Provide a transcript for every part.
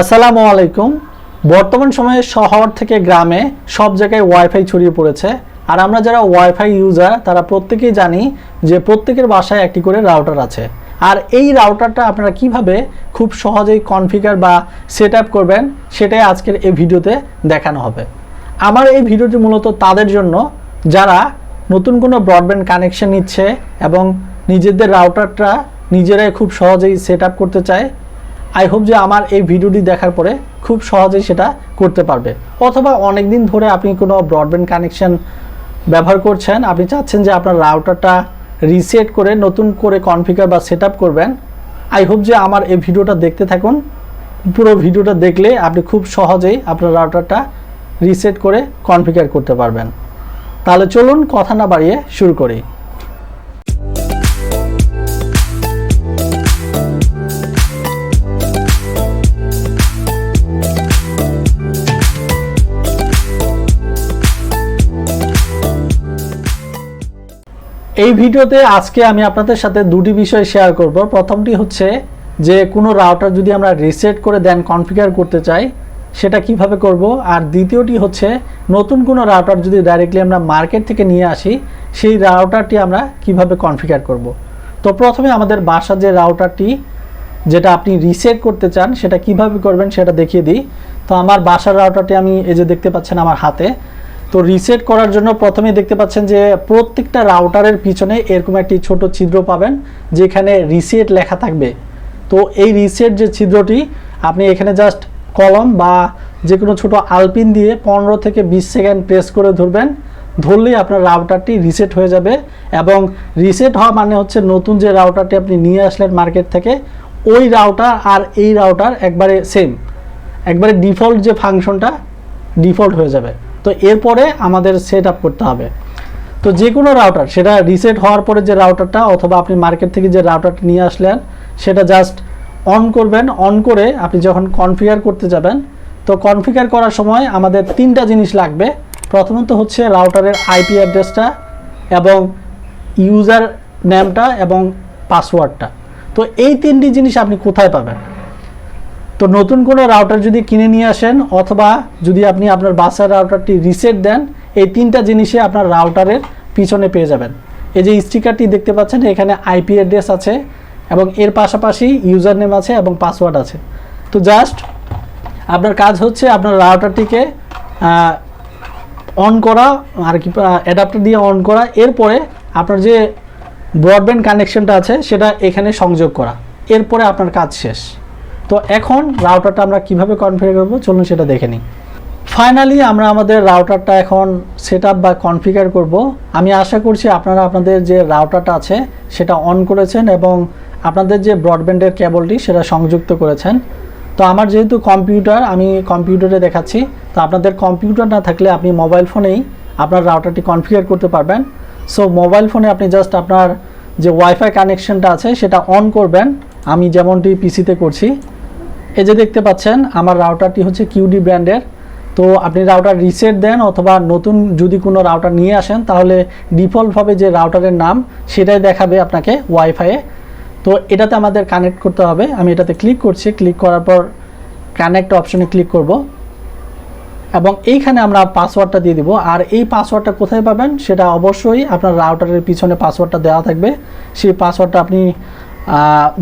আসসালামু আলাইকুম। বর্তমান সময়ে শহর থেকে গ্রামে সব জায়গায় ওয়াইফাই ছড়িয়ে পড়েছে। আর আমরা যারা ওয়াইফাই ইউজার তারা প্রত্যেকেই জানি যে প্রত্যেকের বাসায় একটি করে রাউটার আছে। আর এই রাউটারটা আপনারা কীভাবে খুব সহজেই কনফিগার বা সেট করবেন, সেটাই আজকের এই ভিডিওতে দেখানো হবে। আমার এই ভিডিওটি মূলত তাদের জন্য। যারা নতুন কোনো ব্রডব্যান্ড কানেকশন নিচ্ছে এবং নিজেদের রাউটারটা নিজেরাই খুব সহজেই সেট করতে চায় আই হোপ যে আমার এই ভিডিওটি দেখার পরে খুব সহজেই সেটা করতে পারবে। অথবা অনেক দিন ধরে আপনি কোনো ব্রডব্যান্ড কানেকশন ব্যবহার করছেন, আপনি চাচ্ছেন যে আপনার রাউটারটা রিসেট করে নতুন করে কনফিগার বা সেট করবেন। আই হোপ যে আমার এই ভিডিওটা দেখতে থাকুন। পুরো ভিডিওটা দেখলে আপনি খুব সহজেই আপনার রাউটারটা রিসেট করে কনফিগার করতে পারবেন। তাহলে চলুন কথা না বাড়িয়ে শুরু করি। এই ভিডিওতে আজকে আমি আপনাদের সাথে দুটি বিষয় শেয়ার করব। প্রথমটি হচ্ছে যে, কোনো রাউটার যদি আমরা রিসেট করে দেন কনফিগার করতে চাই, সেটা কীভাবে করব? আর দ্বিতীয়টি হচ্ছে, নতুন কোনো রাউটার যদি ডাইরেক্টলি আমরা মার্কেট থেকে নিয়ে আসি, সেই রাউটারটি আমরা কীভাবে কনফিগার করব? তো প্রথমে আমাদের বাসার যে রাউটারটি যেটা আপনি রিসেট করতে চান, সেটা কীভাবে করবেন সেটা দেখিয়ে দিই। তো আমার বাসার রাউটারটি আমি এই যে দেখতে পাচ্ছেন আমার হাতে তো রিসেট করার জন্য প্রথমে দেখতে পাচ্ছেন যে প্রত্যেকটা রাউটারের পিছনে এরকম একটি ছোট ছিদ্র পাবেন, যেখানে রিসেট লেখা থাকবে। তো এই রিসেট যে ছিদ্রটি, আপনি এখানে জাস্ট কলম বা যে কোনো ছোটো আলপিন দিয়ে পনেরো থেকে বিশ সেকেন্ড প্রেস করে ধরবেন। ধরলেই আপনার রাউটারটি রিসেট হয়ে যাবে এবং রিসেট হওয়া মানে হচ্ছে নতুন যে রাউটারটি আপনি নিয়ে আসলেন মার্কেট থেকে, ওই রাউটার আর এই রাউটার একবারে সেম একবারে ডিফল্ট যে ফাংশনটা ডিফল্ট হয়ে যাবে। তো এরপরে আমাদের সেট আপ করতে হবে। তো যে কোনো রাউটার সেটা রিসেট হওয়ার পরে যে রাউটারটা অথবা আপনি মার্কেট থেকে যে রাউটারটা নিয়ে আসলেন, সেটা জাস্ট অন করবেন। অন করে আপনি যখন কনফিগার করতে যাবেন, তো কনফিগার করার সময় আমাদের তিনটা জিনিস লাগবে। প্রথমত হচ্ছে রাউটারের আইপি অ্যাড্রেসটা এবং ইউজার নেমটা এবং পাসওয়ার্ডটা তো এই তিনটি জিনিস আপনি কোথায় পাবেন? তো নতুন কোনো রাউটার যদি কিনে নিয়ে আসেন, অথবা যদি আপনি আপনার বাসার রাউটারটি রিসেট দেন, এই তিনটা জিনিসে আপনার রাউটারের পিছনে পেয়ে যাবেন। এই যে স্টিকারটি দেখতে পাচ্ছেন, এখানে আইপি অ্যাড্রেস আছে এবং এর পাশাপাশি ইউজার নেম আছে এবং পাসওয়ার্ড আছে। তো জাস্ট আপনার কাজ হচ্ছে আপনার রাউটারটিকে অন করা, আর কি অ্যাডাপ্টার দিয়ে অন করা। এরপরে আপনার যে ব্রডব্যান্ড কানেকশনটা আছে, সেটা এখানে সংযোগ করা। এরপরে আপনার কাজ শেষ। তো এখন রাউটারটা আমরা কীভাবে কনফিগার করব? চলুন সেটা দেখে নিই। ফাইনালি আমরা আমাদের রাউটারটা এখন সেট বা কনফিগার করব। আমি আশা করছি আপনারা আপনাদের যে রাউটারটা আছে, সেটা অন করেছেন এবং আপনাদের যে ব্রডব্যান্ডের কেবলটি সেটা সংযুক্ত করেছেন। তো আমার যেহেতু কম্পিউটার আমি কম্পিউটারে দেখাচ্ছি। তো আপনাদের কম্পিউটার না থাকলে আপনি মোবাইল ফোনেই আপনার রাউটারটি কনফিগার করতে পারবেন। সো মোবাইল ফোনে আপনি জাস্ট আপনার যে ওয়াইফাই কানেকশনটা আছে, সেটা অন করবেন। আমি যেমনটি পিসিতে করছি এই যে দেখতে পাচ্ছেন, আমার রাউটারটি হচ্ছে কিউডি ব্র্যান্ডের তো আপনি রাউটার রিসেট দেন অথবা নতুন যদি কোনো রাউটার নিয়ে আসেন, তাহলে ডিফল্টভাবে যে রাউটারের নাম, সেটাই দেখাবে আপনাকে ওয়াইফাইয়ে তো এটাতে আমাদের কানেক্ট করতে হবে। আমি এটাতে ক্লিক করছি। ক্লিক করার পর কানেক্ট অপশনে ক্লিক করব। এবং এইখানে আমরা পাসওয়ার্ডটা দিয়ে দিব। আর এই পাসওয়ার্ডটা কোথায় পাবেন, সেটা অবশ্যই আপনার রাউটারের পিছনে পাসওয়ার্ডটা দেওয়া থাকবে। সেই পাসওয়ার্ডটা আপনি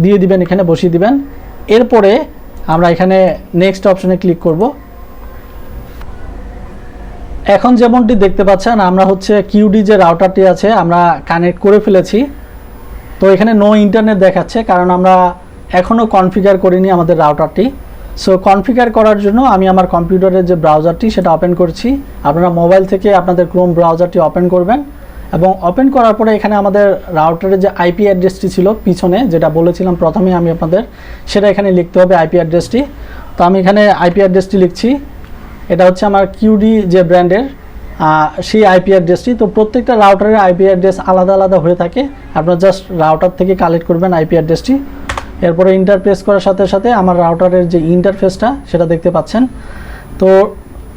দিয়ে দিবেন, এখানে বসিয়ে দিবেন। এরপরে আমরা এখানে নেক্সট অপশনে ক্লিক করব। এখন যেমনটি দেখতে পাচ্ছেন, আমরা হচ্ছে কিউডি যে রাউটারটি আছে, আমরা কানেক্ট করে ফেলেছি। তো এখানে নো ইন্টারনেট দেখাচ্ছে, কারণ আমরা এখনও কনফিগার করিনি আমাদের রাউটারটি সো কনফিগার করার জন্য আমি আমার কম্পিউটারের যে ব্রাউজারটি সেটা ওপেন করছি। আপনারা মোবাইল থেকে আপনাদের ক্রোম ব্রাউজারটি ওপেন করবেন। এবং ওপেন করার পরে এখানে আমাদের রাউটারের যে আইপি অ্যাড্রেসটি ছিল পিছনে, যেটা বলেছিলাম প্রথমে আমি আপনাদের, সেটা এখানে লিখতে হবে আইপি অ্যাড্রেসটি তো আমি এখানে আইপি অ্যাড্রেসটি লিখছি। এটা হচ্ছে আমার কিউডি যে ব্র্যান্ডের সেই আইপি অ্যাড্রেসটি তো প্রত্যেকটা রাউটারের আইপি অ্যাড্রেস আলাদা আলাদা হয়ে থাকে। আপনার জাস্ট রাউটার থেকে কালেক্ট করবেন আইপি অ্যাড্রেসটি এরপরে ইন্টারফেস করার সাথে সাথে আমার রাউটারের যে ইন্টারফেসটা সেটা দেখতে পাচ্ছেন। তো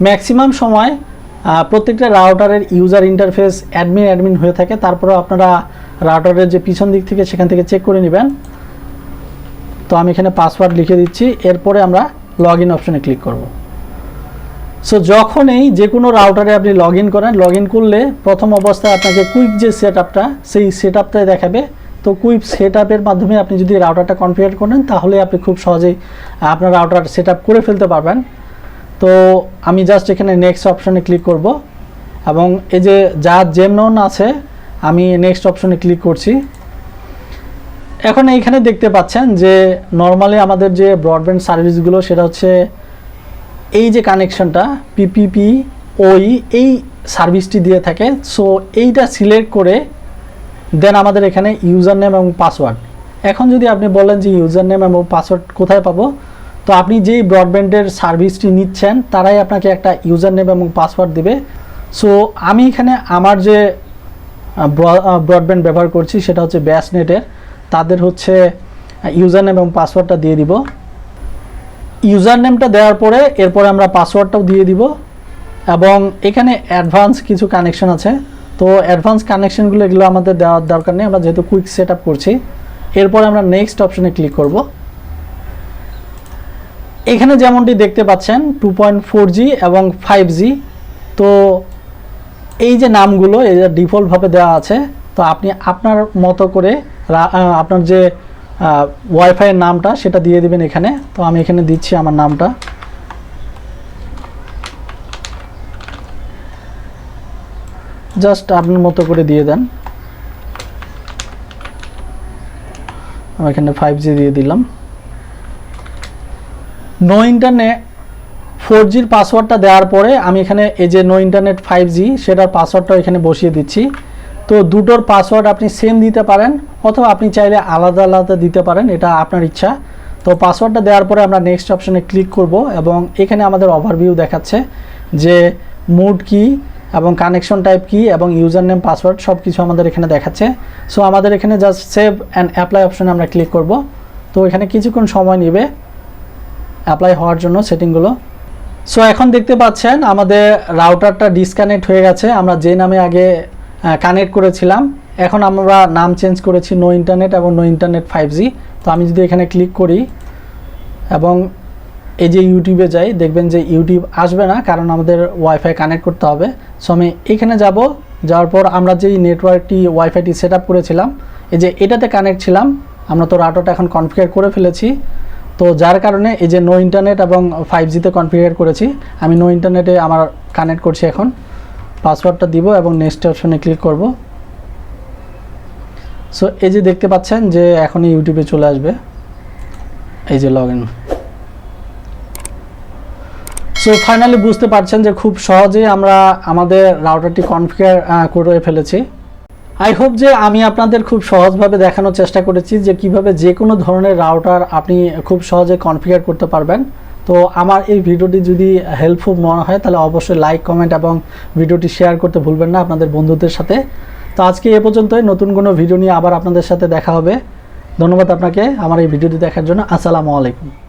ম্যাক্সিমাম সময় প্রত্যেকটা রাউটারের ইউজার ইন্টারফেস অ্যাডমিন অ্যাডমিন হয়ে থাকে। তারপরেও আপনারা রাউটারের যে পিছন দিক থেকে সেখান থেকে চেক করে নেবেন। তো আমি এখানে পাসওয়ার্ড লিখে দিচ্ছি। এরপরে আমরা লগ ইন অপশনে ক্লিক করব। সো যখনই যে কোনো রাউটারে আপনি লগ ইন করেন লগ ইন করলে প্রথম অবস্থায় আপনাকে কুইক যে সেট আপটা সেই সেট আপটাই দেখাবে। তো কুইক সেট আপের মাধ্যমে আপনি যদি রাউটারটা কনফিগার করেন, তাহলে আপনি খুব সহজেই আপনার রাউটার সেট আপ করে ফেলতে পারবেন। তো আমি জাস্ট এখানে নেক্সট অপশনে ক্লিক করব এবং এই যে যা জেমনন আছে, আমি নেক্সট অপশনে ক্লিক করছি। এখন এইখানে দেখতে পাচ্ছেন যে নর্মালি আমাদের যে ব্রডব্যান্ড সার্ভিসগুলো সেটা হচ্ছে এই যে কানেকশনটা পিপিপি ওই এই সার্ভিসটি দিয়ে থাকে। সো এইটা সিলেক্ট করে দেন আমাদের এখানে ইউজার নেম এবং পাসওয়ার্ড এখন যদি আপনি বলেন যে ইউজার নেম এবং পাসওয়ার্ড কোথায় পাবো তো আপনি যেই ব্রডব্যান্ডের সার্ভিসটি নিচ্ছেন, তারাই আপনাকে একটা ইউজার নেম এবং পাসওয়ার্ড দেবে। সো আমি এখানে আমার যে ব্রডব্যান্ড ব্যবহার করছি, সেটা হচ্ছে ব্যাস নেটের তাদের হচ্ছে ইউজার নেম এবং পাসওয়ার্ডটা দিয়ে দিব। ইউজার নেমটা দেওয়ার পরে, এরপরে আমরা পাসওয়ার্ডটাও দিয়ে দিব। এবং এখানে অ্যাডভান্স কিছু কানেকশন আছে। তো অ্যাডভান্স কানেকশনগুলো এগুলো আমাদের দেওয়ার দরকার নেই। আমরা যেহেতু কুইক সেট করছি, এরপরে আমরা নেক্সট অপশনে ক্লিক করব। এখানে যেমনটি দেখতে পাচ্ছেন টু পয়েন্ট ফোর জি এবং ফাইভ জি তো এই যে নামগুলো, এই যে ডিফল্টভাবে দেওয়া আছে, তো আপনি আপনার মতো করে আপনার যে ওয়াইফাইয়ের নামটা, সেটা দিয়ে দিবেন এখানে। তো আমি এখানে দিচ্ছি আমার নামটা। জাস্ট আপনার মতো করে দিয়ে দেন। আমি এখানে ফাইভ জি দিয়ে দিলাম। নো ইন্টারনেট ফোর জির পাসওয়ার্ডটা দেওয়ার পরে আমি এখানে এই যে নো ইন্টারনেট ফাইভ জি সেটার পাসওয়ার্ডটাও এখানে বসিয়ে দিচ্ছি। তো দুটোর পাসওয়ার্ড আপনি সেম দিতে পারেন অথবা আপনি চাইলে আলাদা আলাদা দিতে পারেন, এটা আপনার ইচ্ছা। তো পাসওয়ার্ডটা দেওয়ার পরে আমরা নেক্সট অপশনে ক্লিক করব এবং এখানে আমাদের ওভারভিউ দেখাচ্ছে যে মুড কি এবং কানেকশন টাইপ কি এবং ইউজার নেম পাসওয়ার্ড সব কিছু আমাদের এখানে দেখাচ্ছে। সো আমাদের এখানে জাস্ট সেভ অ্যান্ড অ্যাপ্লাই অপশনে আমরা ক্লিক করব। তো এখানে কিছুক্ষণ সময় নেবে। অ্যাপ্লাই হওয়ার জন্য সেটিংগুলো। সো এখন দেখতে পাচ্ছেন আমাদের রাউটারটা ডিসকানেক্ট হয়ে গেছে। আমরা যে নামে আগে কানেক্ট করেছিলাম, এখন আমরা নাম চেঞ্জ করেছি নো ইন্টারনেট এবং নো ইন্টারনেট ফাইভ জি তো আমি যদি এখানে ক্লিক করি এবং এই যে ইউটিউবে যাই, দেখবেন যে ইউটিউব আসবে না, কারণ আমাদের ওয়াইফাই কানেক্ট করতে হবে। সো আমি এখানে যাব, যাওয়ার পর আমরা যেই নেটওয়ার্কটি ওয়াইফাইটি সেট করেছিলাম, এই যে এটাতে কানেক্ট ছিলাম, আমরা তো রাউটারটা এখন কনফিগার করে ফেলেছি। তো যার কারণে এই যে নো ইন্টারনেট এবং ফাইভ জিতে কনফিগার করেছি, আমি নো ইন্টারনেটে আমার কানেক্ট করছি এখন। পাসওয়ার্ডটা দিব এবং নেক্সট অপশনে ক্লিক করব। সো এই যে দেখতে পাচ্ছেন যে এখনই ইউটিউবে চলে আসবে। এই যে লগ ইন সো ফাইনালি বুঝতে পারছেন যে খুব সহজেই আমরা আমাদের রাউটারটি কনফিগার করে ফেলেছি। আই হোপ যে আমি আপনাদের খুব সহজভাবে দেখানোর চেষ্টা করেছি যে কীভাবে যে কোনো ধরনের রাউটার আপনি খুব সহজে কনফিগার করতে পারবেন। তো আমার এই ভিডিওটি যদি হেল্পফুল মনে হয়, তাহলে অবশ্যই লাইক কমেন্ট এবং ভিডিওটি শেয়ার করতে ভুলবেন না আপনাদের বন্ধুদের সাথে। তো আজকে এ পর্যন্তই, নতুন কোনো ভিডিও নিয়ে আবার আপনাদের সাথে দেখা হবে। ধন্যবাদ আপনাকে আমার এই ভিডিওটি দেখার জন্য। আসসালামু আলাইকুম।